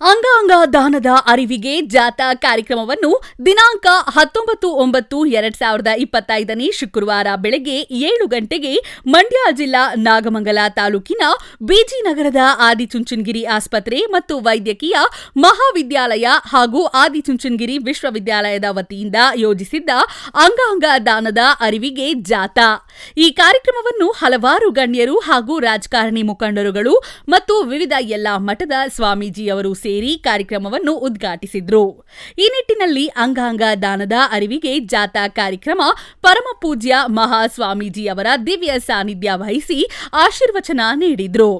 ಅಂಗಾಂಗ ದಾನದ ಅರಿವಿಗೆ ಜಾಥಾ ಕಾರ್ಯಕ್ರಮವನ್ನು ದಿನಾಂಕ ಹತ್ತೊಂಬತ್ತು ಒಂಬತ್ತು ಎರಡ್ ಸಾವಿರದ ಇಪ್ಪತ್ತೈದನೇ ಶುಕ್ರವಾರ ಬೆಳಗ್ಗೆ ಏಳು ಗಂಟೆಗೆ ಮಂಡ್ಯ ಜಿಲ್ಲಾ ನಾಗಮಂಗಲ ತಾಲೂಕಿನ ಬಿಜಿನಗರದ ಆದಿಚುಂಚನಗಿರಿ ಆಸ್ಪತ್ರೆ ಮತ್ತು ವೈದ್ಯಕೀಯ ಮಹಾವಿದ್ಯಾಲಯ ಹಾಗೂ ಆದಿಚುಂಚನಗಿರಿ ವಿಶ್ವವಿದ್ಯಾಲಯದ ವತಿಯಿಂದ ಯೋಜಿಸಿದ್ದ ಅಂಗಾಂಗ ದಾನದ ಅರಿವಿಗೆ ಜಾಥಾ ಈ ಕಾರ್ಯಕ್ರಮವನ್ನು ಹಲವಾರು ಗಣ್ಯರು ಹಾಗೂ ರಾಜಕಾರಣಿ ಮುಖಂಡರುಗಳು ಮತ್ತು ವಿವಿಧ ಎಲ್ಲಾ ಮಠದ ಸ್ವಾಮೀಜಿಯವರು ಸೇರಿ ಕಾರ್ಯಕ್ರಮವನ್ನು ಉದ್ಘಾಟಿಸಿದ್ರು. ಈ ನಿಟ್ಟಿನಲ್ಲಿ ಅಂಗಾಂಗ ದಾನದ ಅರಿವಿಗೆ ಜಾಥಾ ಕಾರ್ಯಕ್ರಮ ಪರಮ ಪೂಜ್ಯ ಮಹಾಸ್ವಾಮೀಜಿ ಅವರ ದಿವ್ಯ ಸಾನ್ನಿಧ್ಯ ವಹಿಸಿ ಆಶೀರ್ವಚನ ನೀಡಿದ್ರು.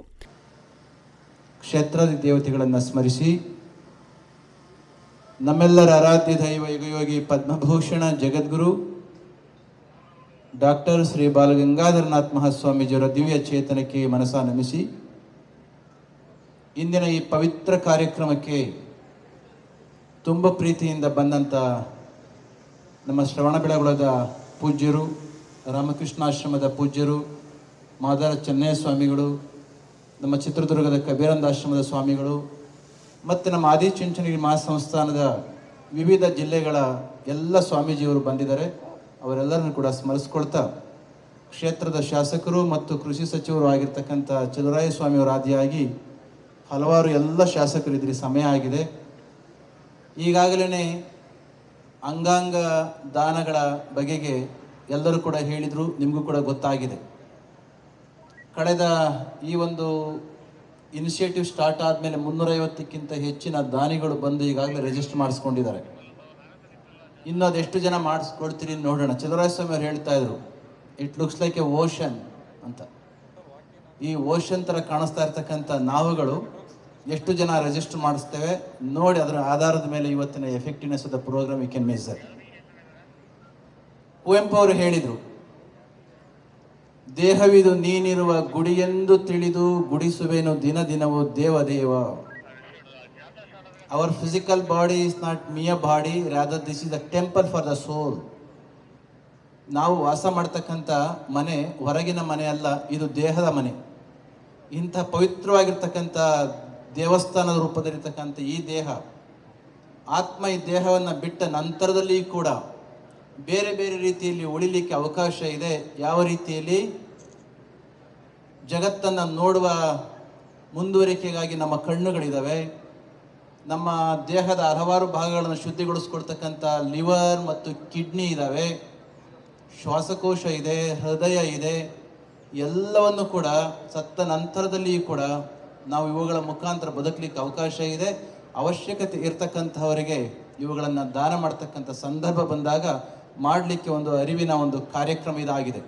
ಕ್ಷೇತ್ರದ ದೇವತೆಗಳನ್ನು ಸ್ಮರಿಸಿ, ನಮ್ಮೆಲ್ಲರ ಆರಾಧ್ಯ ದೈವ ಯುಗಯೋಗಿ ಪದ್ಮಭೂಷಣ ಜಗದ್ಗುರು, ಡಾಕ್ಟರ್ ಶ್ರೀ ಬಾಲಗಂಗಾಧರನಾಥ್ ಮಹಾಸ್ವಾಮೀಜಿಯವರ ದಿವ್ಯ ಚೇತನಕ್ಕೆ ಮನಸ ನಮಿಸಿ ಇಂದಿನ ಈ ಪವಿತ್ರ ಕಾರ್ಯಕ್ರಮಕ್ಕೆ ತುಂಬ ಪ್ರೀತಿಯಿಂದ ಬಂದಂಥ ನಮ್ಮ ಶ್ರವಣ ಬೆಳಗೊಳದ ಪೂಜ್ಯರು, ರಾಮಕೃಷ್ಣಾಶ್ರಮದ ಪೂಜ್ಯರು, ಮಾದಾರ ಚೆನ್ನಯ್ಯ ಸ್ವಾಮಿಗಳು, ನಮ್ಮ ಚಿತ್ರದುರ್ಗದ ಕಬೀರಂದಾಶ್ರಮದ ಸ್ವಾಮಿಗಳು, ಮತ್ತು ನಮ್ಮ ಆದಿಚುಂಚನಗಿರಿ ಮಹಾಸಂಸ್ಥಾನದ ವಿವಿಧ ಜಿಲ್ಲೆಗಳ ಎಲ್ಲ ಸ್ವಾಮೀಜಿಯವರು ಬಂದಿದ್ದಾರೆ. ಅವರೆಲ್ಲರನ್ನು ಕೂಡ ಸ್ಮರಿಸ್ಕೊಳ್ತಾ ಕ್ಷೇತ್ರದ ಶಾಸಕರು ಮತ್ತು ಕೃಷಿ ಸಚಿವರು ಆಗಿರ್ತಕ್ಕಂಥ ಚಲುರಾಯ ಆದಿಯಾಗಿ ಹಲವಾರು ಎಲ್ಲ ಶಾಸಕರಿದ್ರಿ, ಸಮಯ ಆಗಿದೆ. ಈಗಾಗಲೇ ಅಂಗಾಂಗ ದಾನಗಳ ಬಗೆಗೆ ಎಲ್ಲರೂ ಕೂಡ ಹೇಳಿದರು, ನಿಮಗೂ ಕೂಡ ಗೊತ್ತಾಗಿದೆ. ಕಳೆದ ಈ ಒಂದು ಇನಿಷಿಯೇಟಿವ್ ಸ್ಟಾರ್ಟ್ ಆದಮೇಲೆ ಮುನ್ನೂರೈವತ್ತಕ್ಕಿಂತ ಹೆಚ್ಚಿನ ದಾನಿಗಳು ಬಂದು ಈಗಾಗಲೇ ರಿಜಿಸ್ಟರ್ ಮಾಡಿಸ್ಕೊಂಡಿದ್ದಾರೆ. ಇನ್ನು ಅದೆಷ್ಟು ಜನ ಮಾಡಿಸ್ಕೊಡ್ತೀರಿ ನೋಡೋಣ. ಚಂದ್ರರಾಜಸ್ವಾಮಿ ಅವ್ರು ಹೇಳ್ತಾ ಇದ್ರು it looks like a ocean ಅಂತ. ಈ ಓಷನ್ ಥರ ಕಾಣಿಸ್ತಾ ಇರ್ತಕ್ಕಂಥ ನಾವುಗಳು ಎಷ್ಟು ಜನ ರಿಜಿಸ್ಟರ್ ಮಾಡಿಸ್ತೇವೆ ನೋಡಿ ಅದರ ಆಧಾರದ ಮೇಲೆ ಇವತ್ತಿನ effectiveness of the program you can measure Kuvempu ಅವರು ಹೇಳಿದರು, ದೇಹವಿದು ನೀನಿರುವ ಗುಡಿಯೆಂದು ತಿಳಿದು ಗುಡಿಸುವೇನು ದಿನ ದಿನವೂ ದೇವ ದೇವ our physical body is not mere body rather this is a temple for the soul ನಾವು ವಾಸ ಮಾಡ್ತಕ್ಕಂಥ ಮನೆ, ಹೊರಗಿನ ಮನೆ ಅಲ್ಲ, ಇದು ದೇಹದ ಮನೆ. ಇಂಥ ಪವಿತ್ರವಾಗಿರ್ತಕ್ಕಂಥ ದೇವಸ್ಥಾನದ ರೂಪದಲ್ಲಿರ್ತಕ್ಕಂಥ ಈ ದೇಹ, ಆತ್ಮ ಈ ದೇಹವನ್ನು ಬಿಟ್ಟ ನಂತರದಲ್ಲಿ ಕೂಡ ಬೇರೆ ಬೇರೆ ರೀತಿಯಲ್ಲಿ ಉಳಿಲಿಕ್ಕೆ ಅವಕಾಶ ಇದೆ. ಯಾವ ರೀತಿಯಲ್ಲಿ? ಜಗತ್ತನ್ನು ನೋಡುವ ಮುಂದುವರಿಕೆಗಾಗಿ ನಮ್ಮ ಕಣ್ಣುಗಳಿದ್ದಾವೆ ನಮ್ಮ ದೇಹದ ಹಲವಾರು ಭಾಗಗಳನ್ನು ಶುದ್ಧಿಗೊಳಿಸ್ಕೊಡ್ತಕ್ಕಂಥ ಲಿವರ್ ಮತ್ತು ಕಿಡ್ನಿ ಇದ್ದಾವೆ ಶ್ವಾಸಕೋಶ ಇದೆ, ಹೃದಯ ಇದೆ. ಎಲ್ಲವನ್ನು ಕೂಡ ಸತ್ತ ನಂತರದಲ್ಲಿಯೂ ಕೂಡ ನಾವು ಇವುಗಳ ಮುಖಾಂತರ ಬದುಕಲಿಕ್ಕೆ ಅವಕಾಶ ಇದೆ. ಅವಶ್ಯಕತೆ ಇರ್ತಕ್ಕಂಥವರಿಗೆ ಇವುಗಳನ್ನು ದಾನ ಮಾಡ್ತಕ್ಕಂಥ ಸಂದರ್ಭ ಬಂದಾಗ ಮಾಡಲಿಕ್ಕೆ ಒಂದು ಅರಿವಿನ ಒಂದು ಕಾರ್ಯಕ್ರಮ ಇದಾಗಿದೆ.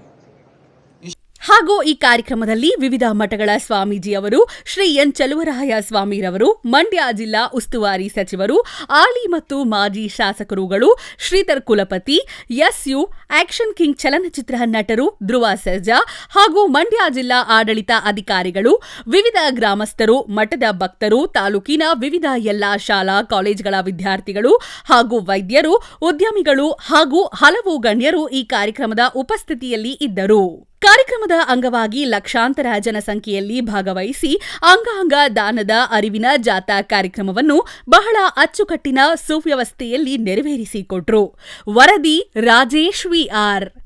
ಹಾಗೂ ಈ ಕಾರ್ಯಕ್ರಮದಲ್ಲಿ ವಿವಿಧ ಮಠಗಳ ಸ್ವಾಮೀಜಿಯವರು ಶ್ರೀ ಎನ್ ಚಲುವರಾಯ ಸ್ವಾಮಿರವರು, ಮಂಡ್ಯ ಜಿಲ್ಲಾ ಉಸ್ತುವಾರಿ ಸಚಿವರು, ಆಲಿ ಮತ್ತು ಮಾಜಿ ಶಾಸಕರುಗಳು, ಶ್ರೀಧರ್ ಕುಲಪತಿ ಎಸ್ ಯು ಆಕ್ಷನ್ ಕಿಂಗ್ ಚಲನಚಿತ್ರ ನಟರು ಧ್ರುವ ಸರ್ಜಾ ಹಾಗೂ ಮಂಡ್ಯ ಜಿಲ್ಲಾ ಆಡಳಿತ ಅಧಿಕಾರಿಗಳು, ವಿವಿಧ ಗ್ರಾಮಸ್ಥರು, ಮಠದ ಭಕ್ತರು, ತಾಲೂಕಿನ ವಿವಿಧ ಎಲ್ಲಾ ಶಾಲಾ, ಕಾಲೇಜುಗಳ ವಿದ್ಯಾರ್ಥಿಗಳು ಹಾಗೂ ವೈದ್ಯರು, ಉದ್ಯಮಿಗಳು ಹಾಗೂ ಹಲವು ಗಣ್ಯರು ಈ ಕಾರ್ಯಕ್ರಮದ ಉಪಸ್ಥಿತಿಯಲ್ಲಿ ಇದ್ದರು. ಕಾರ್ಯಕ್ರಮದ ಅಂಗವಾಗಿ ಲಕ್ಷಾಂತರ ಜನಸಂಖ್ಯೆಯಲ್ಲಿ ಭಾಗವಹಿಸಿ ಅಂಗಾಂಗ ದಾನದ ಅರಿವಿನ ಜಾಥಾ ಕಾರ್ಯಕ್ರಮವನ್ನು ಬಹಳ ಅಚ್ಚುಕಟ್ಟಿನ ಸುವ್ಯವಸ್ಥೆಯಲ್ಲಿ ನೆರವೇರಿಸಿಕೊಟ್ರು. ವರದಿ ರಾಜೇಶ್ ವಿಆರ್